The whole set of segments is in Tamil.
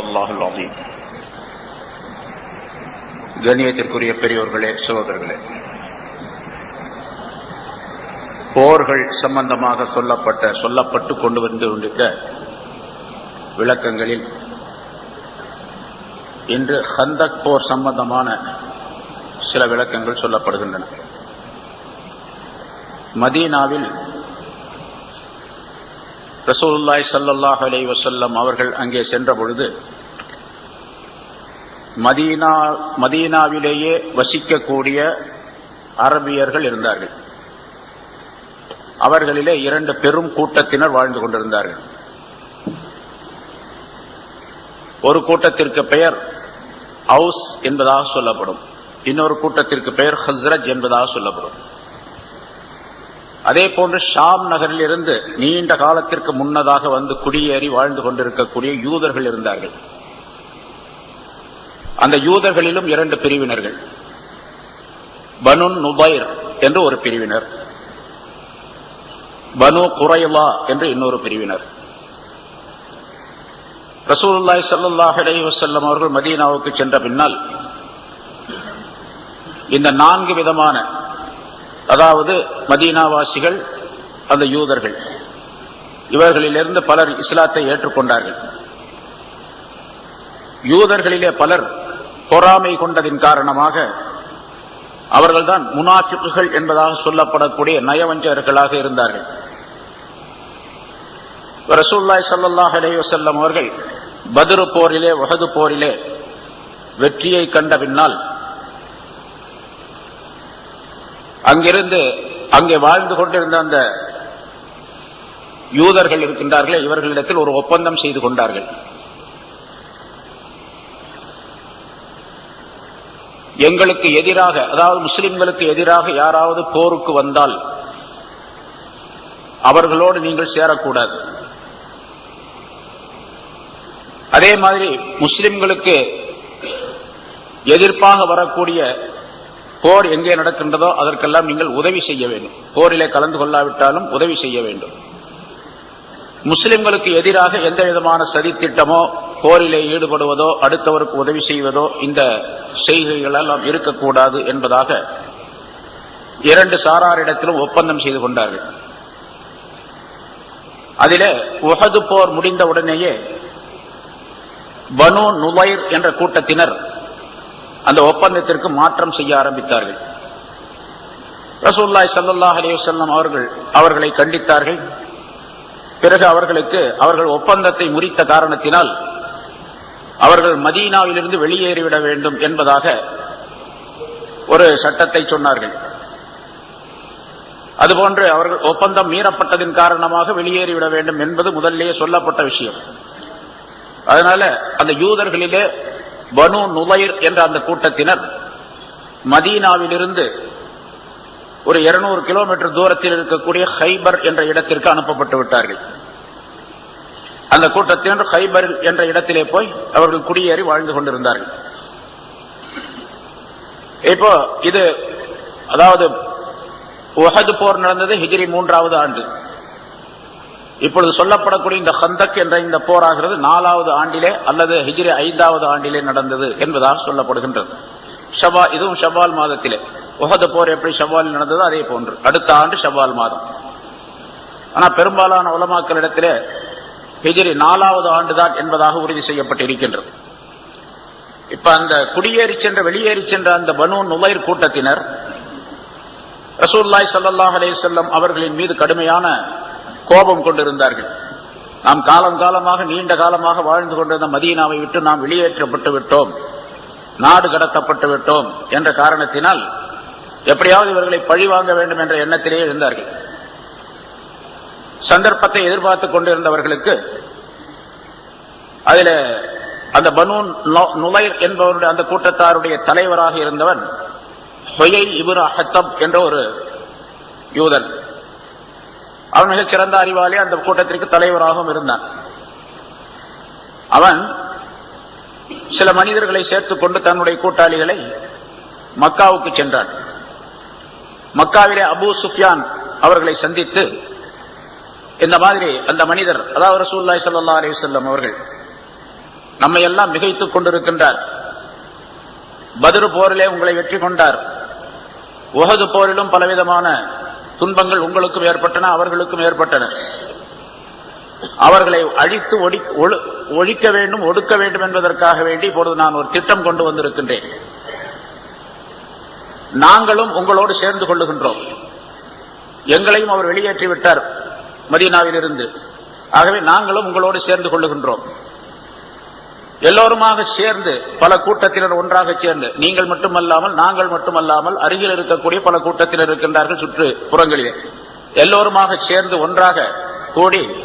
அல்லாஹுல் அலீம். கண்ணியத்திற்குரிய பெரியோர்களே சகோதரர்களே போர்கள் சம்பந்தமாக சொல்லப்பட்ட சொல்லப்பட்டு கொண்டு வந்து கொண்டிருக்க விளக்கங்களில் இன்று ஹந்தக் போர் சம்பந்தமான சில விளக்கங்கள் சொல்லப்படுகின்றன. மதீனாவில் ரசூலுல்லாய் ஸல்லல்லாஹு அலைஹி வசல்லம் அவர்கள் அங்கே சென்ற பொழுது மதீனா மதீனாவிலேயே வசிக்கக்கூடிய அரபியர்கள் இருந்தார்கள். அவர்களிலே இரண்டு பெரும் கூட்டத்தினர் வாழ்ந்து கொண்டிருந்தார்கள். ஒரு கூட்டத்திற்கு பெயர் அவுஸ் என்பதாக சொல்லப்படும். இன்னொரு கூட்டத்திற்கு பெயர் ஹஸ்ரஜ் என்பதாக சொல்லப்படும். அதே போன்று ஷாம் நகரில் இருந்து நீண்ட காலத்திற்கு முன்னதாக வந்து குடியேறி வாழ்ந்து கொண்டிருக்கக்கூடிய யூதர்கள் இருந்தார்கள். அந்த யூதர்களிலும் இரண்டு பிரிவினர்கள். பனுன் நுபைர் என்று ஒரு பிரிவினர். பனு குறைவா என்று இன்னொரு பிரிவினர். ரசூலுல்லாய் சல்லாஹ் அலைஹி அவர்கள் மதீனாவுக்கு சென்ற பின்னால் இந்த நான்கு விதமான அதாவது மதீனாவாசிகள் அந்த யூதர்கள். இவர்களிலிருந்து பலர் இஸ்லாத்தை ஏற்றுக்கொண்டார்கள். யூதர்களிலே பலர் பொறாமை கொண்டதின் காரணமாக அவர்கள்தான் முனாஃபிக்குகள் என்பதாக சொல்லப்படக்கூடிய நயவஞ்சகர்களாக இருந்தார்கள். ரசூல்லாய் சல்லாஹ் அலைஹி அவர்கள் பதுரு போரிலே வகது போரிலே வெற்றியை கண்ட பின்னால் அங்கிருந்து அங்கே வாழ்ந்து கொண்டிருந்த அந்த யூதர்கள் இருக்கின்றார்களே இவர்களிடத்தில் ஒரு ஒப்பந்தம் செய்து கொண்டார்கள். எங்களுக்கு எதிராக அதாவது முஸ்லிம்களுக்கு எதிராக யாராவது போருக்கு வந்தால் அவர்களோடு நீங்கள் சேரக்கூடாது. அதே மாதிரி முஸ்லிம்களுக்கு எதிர்ப்பாக வரக்கூடிய போர் எங்கே நடக்கின்றதோ அதற்கெல்லாம் நீங்கள் உதவி செய்ய வேண்டும். போரிலே கலந்து கொள்ளாவிட்டாலும் உதவி செய்ய வேண்டும். முஸ்லிம்களுக்கு எதிராக எந்த விதமான சதித்திட்டமோ போரிலே ஈடுபடுவதோ அடுத்தவருக்கு உதவி செய்வதோ இந்த செய்கைகளெல்லாம் இருக்கக்கூடாது என்பதாக இரண்டு சாராரிடத்திலும் ஒப்பந்தம் செய்து கொண்டார்கள். அதிலே உஹது போர் முடிந்த உடனேயே பனு நுவைர் என்ற கூட்டத்தினர் அந்த ஒப்பந்தத்திற்கு மாற்றம் செய்ய ஆரம்பித்தார்கள். ரசூல்லாய் சல்லாஹ் அலிவசல்லம் அவர்கள் அவர்களை கண்டித்தார்கள். பிறகு அவர்களுக்கு அவர்கள் ஒப்பந்தத்தை முறித்த காரணத்தினால் அவர்கள் மதீனாவிலிருந்து வெளியேறிவிட வேண்டும் என்பதாக ஒரு சட்டத்தை சொன்னார்கள். அதுபோன்று அவர்கள் ஒப்பந்தம் மீறப்பட்டதின் காரணமாக வெளியேறிவிட வேண்டும் என்பது முதலிலேயே சொல்லப்பட்ட விஷயம். அதனால அந்த யூதர்களிலே பனு நுலைர் என்ற அந்த கூட்டத்தினர் மதீனாவிலிருந்து ஒரு இருநூறு கிலோமீட்டர் தூரத்தில் இருக்கக்கூடிய ஹைபர் என்ற இடத்திற்கு அனுப்பப்பட்டு விட்டார்கள். அந்த கூட்டத்தினர் ஹைபர் என்ற இடத்திலே போய் அவர்கள் குடியேறி வாழ்ந்து கொண்டிருந்தார்கள். இப்போ இது அதாவது உஹது போர் நடந்தது ஹிஜிரி மூன்றாவது ஆண்டு. இப்பொழுது சொல்லப்படக்கூடிய இந்த ஹந்தக் என்ற இந்த போராகிறது நாலாவது ஆண்டிலே அல்லது ஹிஜ்ரி ஐந்தாவது ஆண்டிலே நடந்தது என்பதாக சொல்லப்படுகின்றது. ஷபா இதுவும் ஷபால் மாதத்திலே. உஹது போர் எப்படி ஷபால் நடந்ததோ அதே போன்று. அடுத்த ஆண்டு ஷபால் மாதம். ஆனால் பெரும்பாலான உலமாக்களிடத்திலே ஹிஜ்ரி நாலாவது ஆண்டுதான் என்பதாக உறுதி செய்யப்பட்டிருக்கின்றது. இப்ப அந்த குடியேறி சென்ற வெளியேறி சென்ற அந்த பனு நுழைர் கூட்டத்தினர் ரசூல்லாய் சல்லாஹ் அலேசல்லம் அவர்களின் மீது கடுமையான கோபம் கொண்டிருந்தார்கள். நாம் காலம் காலமாக நீண்ட காலமாக வாழ்ந்து கொண்டிருந்த மதீனாவை விட்டு நாம் வெளியேற்றப்பட்டு விட்டோம். நாடு கடத்தப்பட்டு விட்டோம் என்ற காரணத்தினால் எப்படியாவது இவர்களை பழிவாங்க வேண்டும் என்ற எண்ணத்திலே இருந்தார்கள். சந்தர்ப்பத்தை எதிர்பார்த்துக் கொண்டிருந்தவர்களுக்கு அதில் அந்த பனூன் நுலைர் என்பவருடைய அந்த கூட்டத்தாருடைய தலைவராக இருந்தவன் ஹொயை இபுர் அஹத்தப் என்ற ஒரு யூதன். அவன் மிகச் சிறந்த அறிவாளி அந்த கூட்டத்திற்கு தலைவராகவும் இருந்தான். அவன் சில மனிதர்களை சேர்த்துக் கொண்டு தன்னுடைய கூட்டாளிகளை மக்காவுக்கு சென்றான். மக்காவிலே அபு சுஃபியான் அவர்களை சந்தித்து இந்த மாதிரி அந்த மனிதர் அதாவது ரசூல்லாய் சல்லா அலி வல்லம் அவர்கள் நம்மை எல்லாம் மிகைத்துக் கொண்டிருக்கின்றார். பதிரு போரிலே உங்களை வெற்றி கொண்டார். உகது போரிலும் பலவிதமான துன்பங்கள் உங்களுக்கும் ஏற்பட்டன அவர்களுக்கும் ஏற்பட்டன. அவர்களை அழித்து ஒடி- ஒழு- ஒழிக்க வேண்டும் ஒடுக்க வேண்டும் என்பதற்காக வேண்டி இப்பொழுது நான் ஒரு திட்டம் கொண்டு வந்திருக்கின்றேன். நாங்களும் உங்களோடு சேர்ந்து கொள்ளுகின்றோம். எங்களையும் அவர் வெளியேற்றி விட்டார் மதீனாவில் இருந்து ஆகவே நாங்களும் உங்களோடு சேர்ந்து கொள்ளுகின்றோம். எல்லோருமாக சேர்ந்து பல கூட்டத்தினர் ஒன்றாக சேர்ந்து நீங்கள் மட்டுமல்லாமல் நாங்கள் மட்டுமல்லாமல் அருகில் இருக்கக்கூடிய பல கூட்டத்தினர் இருக்கின்றார்கள் சுற்று புறங்களிலே. எல்லோருமாக சேர்ந்து ஒன்றாக கூடி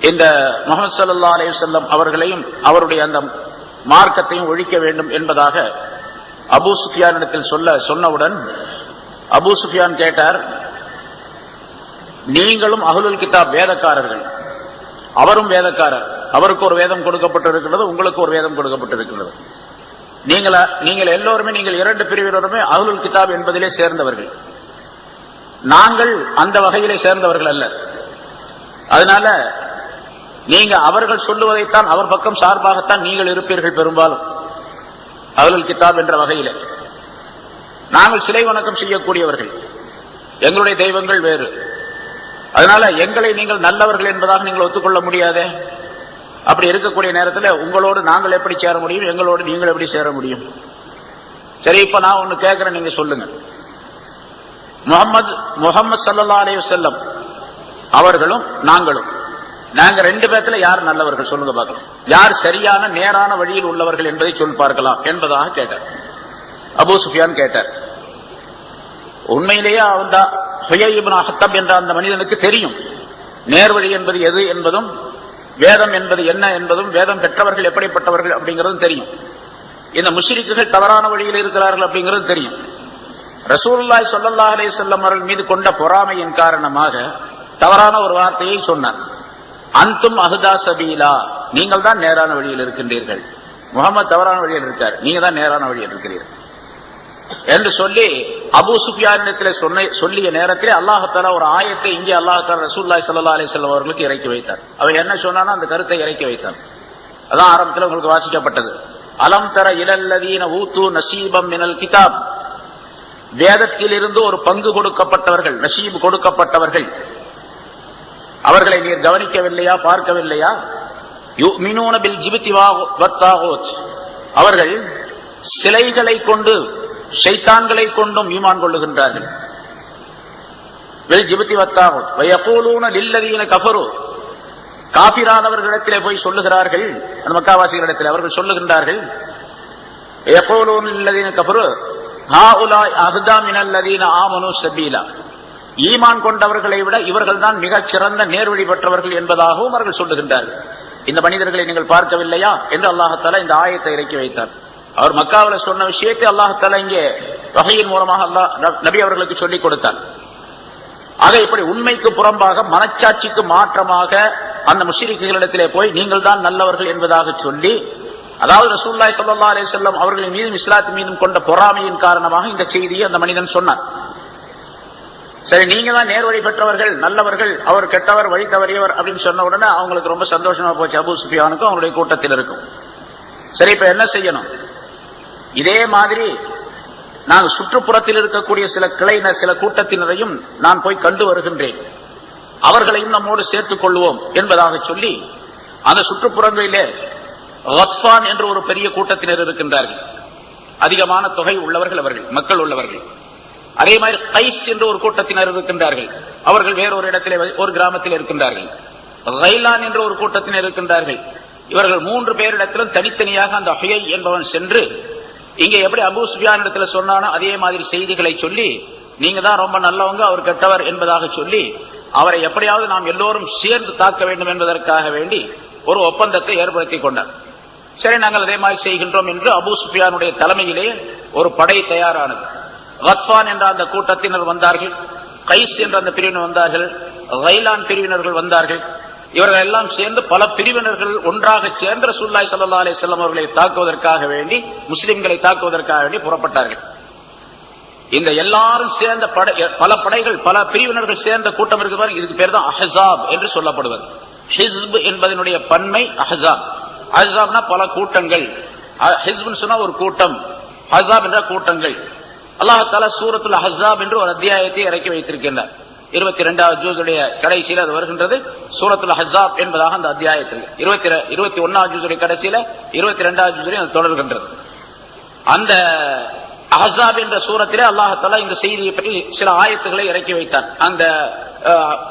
இந்த முகமது சல்லா அலையுசல்லம் அவர்களையும் அவருடைய அந்த மார்க்கத்தையும் ஒழிக்க வேண்டும் என்பதாக அபூ சுஃபியானிடத்தில் சொல்ல சொன்னவுடன் அபு சுஃபியான் கேட்டார் நீங்களும் அகுலுல் கிதாப் வேதக்காரர்கள். அவரும் வேதக்காரர். அவருக்கு ஒரு வேதம் கொடுக்கப்பட்டிருக்கிறது உங்களுக்கு ஒரு வேதம் கொடுக்கப்பட்டிருக்கிறது. நீங்கள் நீங்கள் எல்லோருமே நீங்கள் இரண்டு பிரிவினருமே அகுல் கிதாப் என்பதிலே சேர்ந்தவர்கள். நாங்கள் அந்த வகையிலே சேர்ந்தவர்கள் அல்ல. அதனால நீங்க அவர்கள் சொல்லுவதைத்தான் அவர் பக்கம் சார்பாகத்தான் நீங்கள் இருப்பீர்கள் பெரும்பாலும். அஹ்லுல் கிதாப் என்ற வகையில. நாங்கள் சிலை வணக்கம் செய்யக்கூடியவர்கள். எங்களுடைய தெய்வங்கள் வேறு. அதனால எங்களை நீங்கள் நல்லவர்கள் என்பதாக நீங்கள் ஒத்துக்கொள்ள முடியாதே? அப்படி இருக்கக்கூடிய நேரத்தில் உங்களோடு நாங்கள் எப்படி சேர முடியும் எங்களோடு நீங்கள் எப்படி சேர முடியும்? சரி இப்ப நான் ஒன்று கேட்கிறேன் நீங்க சொல்லுங்க. முகமது முகமது சல்லா அலி செல்லம் அவர்களும் நாங்களும். நாங்க ரெண்டு பேர்த்துல யார் நல்லவர்கள் சொல்லுங்க பார்க்கலாம். யார் சரியான நேரான வழியில் உள்ளவர்கள் என்பதை சொல் பார்க்கலாம் என்பதாக கேட்டார். அபு சுஃபியான் கேட்டார். உண்மையிலேயே அவன் ஹுயபின் அஹத்தப் என்ற அந்த மனிதனுக்கு தெரியும். நேர்வழி என்பது எது என்பதும் வேதம் என்பது என்ன என்பதும் வேதம் பெற்றவர்கள் எப்படிப்பட்டவர்கள் அப்படிங்கிறதும் தெரியும். இந்த முஷிரிக்குகள் தவறான வழியில் இருக்கிறார்கள் அப்படிங்கிறது தெரியும். ரசூல்லாய் சொல்லல்லா அலே செல்லம் அவர்கள் மீது கொண்ட பொறாமையின் காரணமாக தவறான ஒரு வார்த்தையை சொன்னார். அந்தும் அஹுதா சபீலா நீங்கள் தான் நேரான வழியில் இருக்கின்றீர்கள். முகமது தவறான வழியில் இருக்கார். நீங்க தான் நேரான வழியில் இருக்கிறீர்கள். என்று சொல்லி அபு சுஃபியானிடத்தில் சொன்ன சொல்லிய நேரத்தில் அல்லாஹால ஒரு ஆயத்தை இங்கே அல்லாஹால ரசூல்லாய் சல்லா அலிசல்லம் அவர்களுக்கு இறக்கி வைத்தார். அவர் என்ன சொன்னானோ அந்த கருத்தை இறக்கி வைத்தார். அதான் ஆரம்பத்தில் உங்களுக்கு வாசிக்கப்பட்டது. அலம் தர இளல்லதீன ஊத்து நசீபம் மினல் கிதாப். வேதத்தில் இருந்து ஒரு பங்கு கொடுக்கப்பட்டவர்கள் நசீப் கொடுக்கப்பட்டவர்கள் அவர்களை நீர் கவனிக்கவில்லையா பார்க்கவில்லையா? யுமினூன ஜிபித்தி அவர்கள் சிலைகளை கொண்டு ஷைத்தான்களை கொண்டும் ஈமான் கொள்ளுகின்றார்கள். வெல் ஜிபத்தி வத்தாகும். வயப்போலூன லில்லதீன கபரு காபிரானவர்களிடத்திலே போய் சொல்லுகிறார்கள். அந்த மக்காவாசிகளிடத்தில் அவர்கள் சொல்லுகின்றார்கள். எப்போலூன் இல்லதீன கபரு ஈமான் கொண்டவர்களை விட இவர்கள் தான் மிகச் சிறந்த நேர்வழி பெற்றவர்கள் என்பதாகவும் அவர்கள் சொல்லுகின்றார்கள். இந்த மனிதர்களை நீங்கள் பார்க்கவில்லையா? என்று அல்லாஹத்தாலா இந்த ஆயத்தை இறக்கி வைத்தார். அவர் மக்காவில் சொன்ன விஷயத்தை அல்லாஹால இங்கே தொகையின் மூலமாக அல்லாஹ் நபி அவர்களுக்கு சொல்லிக் கொடுத்தார். ஆக இப்படி உண்மைக்கு புறம்பாக மனச்சாட்சிக்கு மாற்றமாக அந்த முஷிரிக்குகளிடத்திலே போய் நீங்கள் தான் நல்லவர்கள் என்பதாக சொல்லி அதாவது ரசூல்லாய் சல்லா அலி செல்லம் அவர்களின் மீதும் இஸ்லாத்து மீதும் கொண்ட பொறாமையின் காரணமாக இந்த செய்தியை அந்த மனிதன் சொன்னார். சரி நீங்க தான் நேர்வழி பெற்றவர்கள் நல்லவர்கள் அவர் கெட்டவர் வழி தவறியவர் அப்படின்னு சொன்ன உடனே அவங்களுக்கு ரொம்ப சந்தோஷமா போச்சு. அபு சுஃபியானுக்கும் அவருடைய கூட்டத்தில் இருக்கும். சரி இப்ப என்ன செய்யணும்? இதே மாதிரி நான் சுற்றுப்புறத்தில் இருக்கக்கூடிய சில கிளையினர் சில கூட்டத்தினரையும் நான் போய் கண்டு வருகின்றேன். அவர்களையும் நம்மோடு சேர்த்துக் கொள்வோம் என்பதாக சொல்லி அந்த சுற்றுப்புறங்களிலே ரத்பான் என்ற ஒரு பெரிய கூட்டத்தினர் இருக்கின்றார்கள். அதிகமான தொகை உள்ளவர்கள் அவர்கள் மக்கள் உள்ளவர்கள். அதே மாதிரி கைஸ் என்ற ஒரு கூட்டத்தினர் இருக்கின்றார்கள். அவர்கள் வேறொரு இடத்திலே ஒரு கிராமத்தில் இருக்கின்றார்கள். ரைலான் என்ற ஒரு கூட்டத்தினர் இருக்கின்றார்கள். இவர்கள் மூன்று பேரிடத்திலும் தனித்தனியாக அந்த ஹுயை என்பவன் சென்று இங்க எப்படி அபூ சுஃபியான் இடத்துல சொன்னானோ அதே மாதிரி செய்திகளை சொல்லி நீங்க தான் ரொம்ப நல்லவங்க அவர் கெட்டவர் என்பதாக சொல்லி அவரை எப்படியாவது நாம் எல்லோரும் சேர்ந்து தாக்க வேண்டும் என்பதற்காக வேண்டி ஒரு ஒப்பந்தத்தை ஏற்படுத்தி கொண்டார். சரி நாங்கள் அதே மாதிரி செய்கின்றோம் என்று அபூ சுஃபியானுடைய தலைமையிலே ஒரு படை தயாரானது. ரத்வான் என்ற அந்த கூட்டத்தினர் வந்தார்கள் கைஸ் என்ற அந்த பிரிவினர் வந்தார்கள் ரைலான் பிரிவினர்கள் வந்தார்கள். இவர்கள் எல்லாம் சேர்ந்து பல பிரிவினர்கள் ஒன்றாக சேர்ந்த ரசூல்லாய் சல்லா அலி செல்லம் அவர்களை தாக்குவதற்காக வேண்டி முஸ்லிம்களை தாக்குவதற்காக வேண்டி புறப்பட்டார்கள். இந்த எல்லாரும் சேர்ந்த படை பல படைகள் பல பிரிவினர்கள் சேர்ந்த கூட்டம் இருக்கு பாருங்க. இதுக்கு பேர் தான் அஹசாப் என்று சொல்லப்படுவது. ஹிஸ்ப் என்பதனுடைய பன்மை அஹசாப். அஹ்ஸாப்னா பல கூட்டங்கள். அஹ் ஹிஸ்புன்னு சொன்னா ஒரு கூட்டம். ஹஸாப் என்ற கூட்டங்கள். அல்லாஹால சூரத்துல் ஹஸாப் என்று ஒரு அத்தியாயத்தை இறக்கி வைத்திருக்கின்றார். இருபத்தி இரண்டாவது ஜூஸுடைய கடைசியில் அது வருகின்றது. சூரத்துல ஹசாப் என்பதாக அந்த அத்தியாயத்தில் இருபத்தி இருபத்தி ஒன்னாவது ஜூஸுடைய கடைசியில இருபத்தி இரண்டாவது ஜூஸுடைய அது தொடர்கின்றது. அந்த அஹஸாப் என்ற சூரத்திலே அல்லாஹால இந்த செய்தியை பற்றி சில ஆயத்துக்களை இறக்கி வைத்தான். அந்த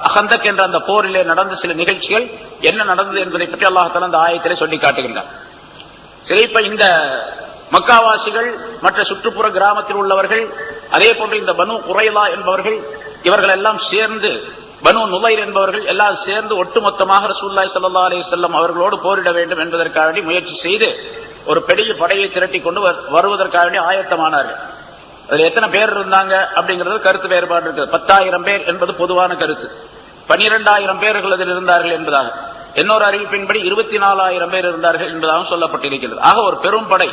அஹந்தக் என்ற அந்த போரிலே நடந்த சில நிகழ்ச்சிகள் என்ன நடந்தது என்பதை பற்றி அல்லாஹால அந்த ஆயத்திலே சொல்லி காட்டுகின்றான். சரி இப்ப இந்த மக்காவாசிகள் மற்ற சுற்றுப்புற கிராமத்தில் உள்ளவர்கள் அதே போன்று இந்த பனு குறைலா என்பவர்கள் இவர்கள் எல்லாம் சேர்ந்து பனு நுலைர் என்பவர்கள் எல்லாம் சேர்ந்து ஒட்டுமொத்தமாக ரசூல்லாய் சல்லா அலி செல்லம் அவர்களோடு போரிட வேண்டும் என்பதற்காக வேண்டி முயற்சி செய்து ஒரு பெரிய படையை திரட்டி கொண்டு வருவதற்காக வேண்டி ஆயத்தமானார்கள். அதில் எத்தனை பேர் இருந்தாங்க அப்படிங்கிறது கருத்து வேறுபாடு இருக்குது. பத்தாயிரம் பேர் என்பது பொதுவான கருத்து. பனிரெண்டாயிரம் பேர்கள் அதில் இருந்தார்கள் என்பதாக. இன்னொரு அறிவிப்பின்படி இருபத்தி நாலாயிரம் பேர் இருந்தார்கள் என்பதாகவும் சொல்லப்பட்டிருக்கிறது. ஆக ஒரு பெரும் படை.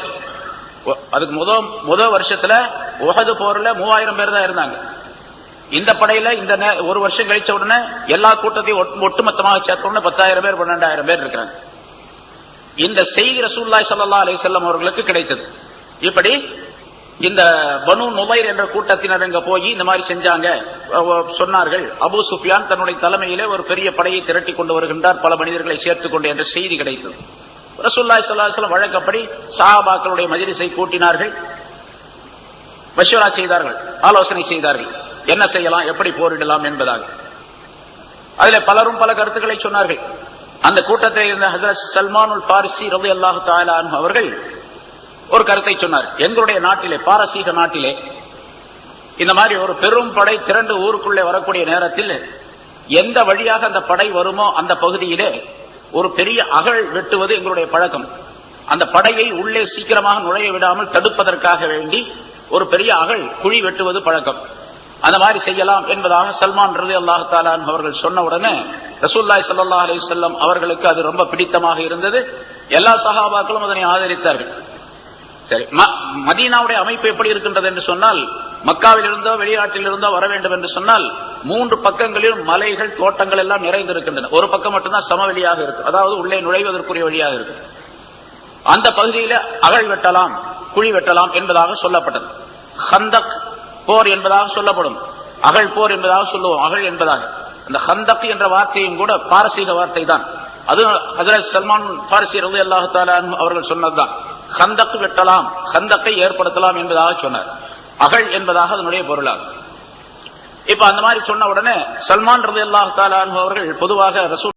அதுக்கு முத முத வருஷத்துல உகது போர்ல மூவாயிரம் பேர் தான் இருந்தாங்க. இந்த படையில இந்த நே- ஒரு வருஷம் கழிச்ச உடனே எல்லா கூட்டத்தையும் ஒட்டுமொத்தமாக சேர்த்த உடனே பத்தாயிரம் பேர் பன்னெண்டாயிரம் பேர் இருக்கிறாங்க. இந்த செய்தி ரசூல்லாய் சல்லா அலி செல்லம் அவர்களுக்கு கிடைத்தது. இப்படி இந்த பனு நுபைர் என்ற கூட்டத்தினர் அங்க போய் இந்த மாதிரி செஞ்சாங்க. சொன்னார்கள். அபு சுஃபியான் தன்னுடைய தலைமையிலே ஒரு பெரிய படையை திரட்டி கொண்டு வருகின்றார். பல மனிதர்களை சேர்த்துக் கொண்டு என்ற செய்தி கிடைத்தது. ரசூல்லாய் ஸல்லல்லாஹு வழக்கப்படி சஹாபாக்களுடைய மஜிலிசை கூட்டினார்கள். மஷூரா செய்தார்கள் ஆலோசனை செய்தார்கள். என்ன செய்யலாம் எப்படி போரிடலாம் என்பதாக. அதில் பலரும் பல கருத்துக்களை சொன்னார்கள். அந்த கூட்டத்தில் இருந்த ஹசரத் சல்மானுல் பாரிசி ரவி அல்லாஹு தாலான் அவர்கள் ஒரு கருத்தை சொன்னார். எங்களுடைய நாட்டிலே பாரசீக நாட்டிலே இந்த மாதிரி ஒரு பெரும் படை திரண்டு ஊருக்குள்ளே வரக்கூடிய நேரத்தில் எந்த வழியாக அந்த படை வருமோ அந்த பகுதியிலே ஒரு பெரிய அகழ் வெட்டுவது எங்களுடைய பழக்கம். அந்த படையை உள்ளே சீக்கிரமாக நுழைய விடாமல் தடுப்பதற்காக வேண்டி ஒரு பெரிய அகழ் குழி வெட்டுவது பழக்கம். அந்த மாதிரி செய்யலாம் என்பதாக சல்மான் ரலி அல்லாஹு தாலான் அவர்கள் சொன்ன உடனே ரசூல்லாய் சல்லா அலி வஸல்லம் அவர்களுக்கு அது ரொம்ப பிடித்தமாக இருந்தது. எல்லா சஹாபாக்களும் அதனை ஆதரித்தார்கள். சரி ம- மதீனாவுடைய அமைப்பு எப்படி இருக்கின்றது என்று சொன்னால் மக்காவில் இருந்தோ வெளிநாட்டில் இருந்தோ வர வேண்டும் என்று சொன்னால் மூன்று பக்கங்களிலும் மலைகள் தோட்டங்கள் எல்லாம் நிறைந்திருக்கின்றன. ஒரு பக்கம் மட்டும்தான் சமவெளியாக இருக்கு. அதாவது உள்ளே நுழைவதற்குரிய வழியாக இருக்கு. அந்த பகுதியில அகழ் வெட்டலாம் குழி வெட்டலாம் என்பதாக சொல்லப்பட்டது. ஹந்தக் போர் என்பதாக சொல்லப்படும். அகழ் போர் என்பதாக சொல்லுவோம். அகழ் என்பதாக. அந்த ஹந்தக் என்ற வார்த்தையும் கூட பாரசீக வார்த்தை தான். அது ஹசரத் சல்மான் பாரசி ரவி அல்லாஹால அவர்கள் சொன்னதுதான். ஹந்தக் வெட்டலாம் ஹந்தக்கை ஏற்படுத்தலாம் என்பதாக சொன்னார். அகழ் என்பதாக அதனுடைய பொருளாகும். இப்ப அந்த மாதிரி சொன்ன உடனே சல்மான் ரதி அல்லாஹ் அவர்கள் பொதுவாக ரசூல்